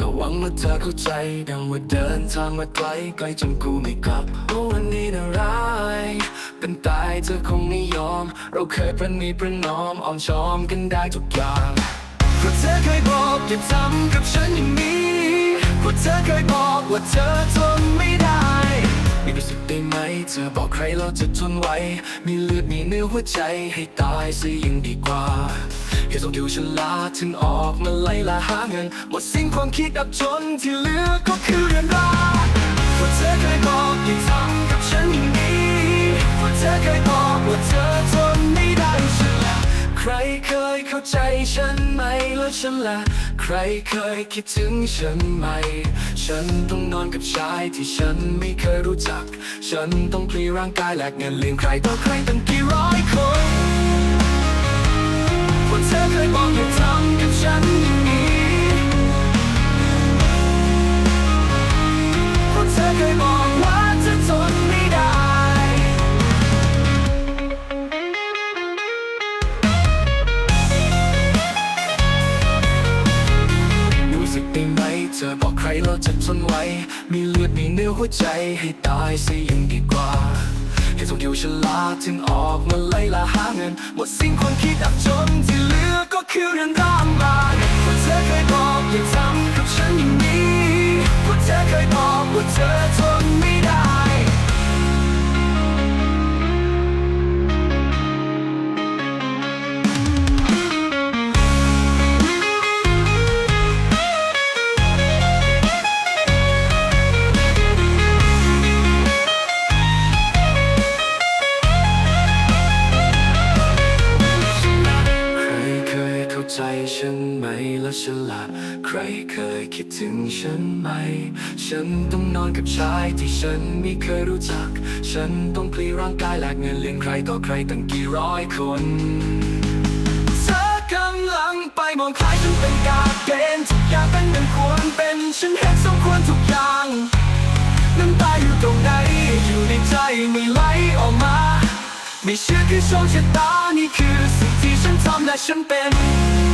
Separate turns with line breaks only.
ระวังว่าเธอเข้าใจ ดังว่าเดินทางมาไกลไกลจนกูไม่กลับโอ้วันนี้นะร้าย เป็นตายเธอคงไม่ยอม เราเคยประนีประนอมอ่อนช้อมกันได้ทุกอย่างเพราะเธอเคยบอกอย่าทำกับฉันอย่างนี้เพราะเธอเคยบอกว่าเธอทนไม่ได้มีรู้สึกได้ไหม เธอบอกใครเราจะทนไหวมีเลือดมีเนื้อหัวใจให้ตายซะยังดีกว่า เหตุต้องอยู่ฉลาดถึงออกมาไล่ล่าหาเงิน หมดสิ้นความคิดอับจนที่เหลือก็คือเรื่องราวเพราเธอเคยบอกอย่าทำกับฉันอย่างนี้เพราเธอเคยบอกว่าเธอทนไม่ได้ฉันละใครเคยเข้าใจฉันไหมแล้วฉันละใครเคยคิดถึงฉันไหม ฉันต้องนอนกับชายที่ฉันไม่เคยรู้จัก ฉันต้องพลีร่างกายแลกเงินเลี้ยงใครต่อใครตั้งกี่ร้อยคน ว่าเธอเคยบอกอย่าทำกับฉันอย่างนี้เพราะเธอเคยบอกว่าเธอทนไม่ได้ รู้สึกได้ไหม เธอบอกใครเราจะทนไหวมีเลือดมีเนื้อหัวใจให้ตายซะยังดีกว่า ให้ส่งอยู่ฉลาดถึงออกมาไล่ล่าหาเงิน หมดสิ้นความคิดอับจนที่เหลือก็คือเรื่องรา ไหมแล้วฉันละใครเคยคิดถึงฉันไหม ฉันต้องนอนกับชายที่ฉันไม่เคยรู้จัก ฉันต้องพลีร่างกายแลกเงินเลี้ยงใครต่อใครตั้งกี่ร้อยคนเธอกำลังไปมองใคล้ายฉันเป็นกาเกณฑ์ทุกอย่างเป็นเหมือนควรเป็น ฉันเห็นสมควรทุกอย่างน้ำตาอยู่ตรงไหนอยู่ในใจไม่ไหลออกมาไม่เชื่อคือโชคชะตานี่คือสิ่งที่ฉันทำและฉันเป็น